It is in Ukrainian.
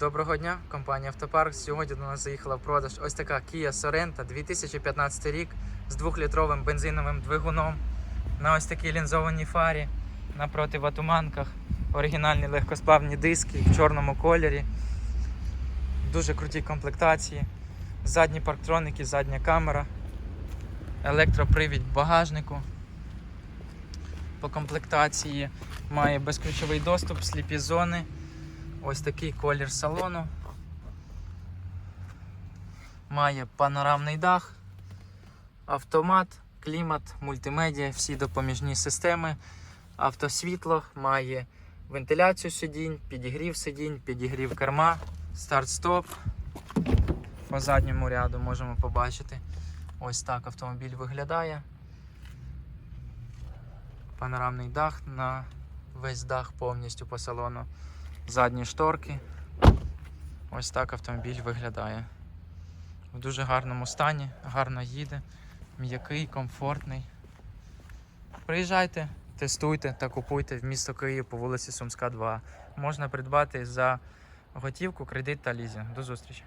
Доброго дня, компанія Автопарк. Сьогодні до нас заїхала в продаж ось така Kia Sorento 2015 рік з 2-літровим бензиновим двигуном на ось такій лінзованій фарі на противотуманках. Оригінальні легкосплавні диски в чорному кольорі. Дуже круті комплектації. Задні парктроники, задня камера, електропривід багажнику. По комплектації має безключовий доступ, сліпі зони. Ось такий колір салону. Має панорамний дах, автомат, клімат, мультимедіа, всі допоміжні системи, автосвітло, має вентиляцію сидінь, підігрів сидінь, підігрів керма, старт-стоп. По задньому ряду можемо побачити. Ось так автомобіль виглядає. Панорамний дах на весь дах повністю по салону задні шторки. Ось так автомобіль виглядає. В дуже гарному стані, гарно їде, м'який, комфортний. Приїжджайте, тестуйте та купуйте в місто Київ по вулиці Сумська, 2. Можна придбати за готівку, кредит та лізінг. До зустрічі!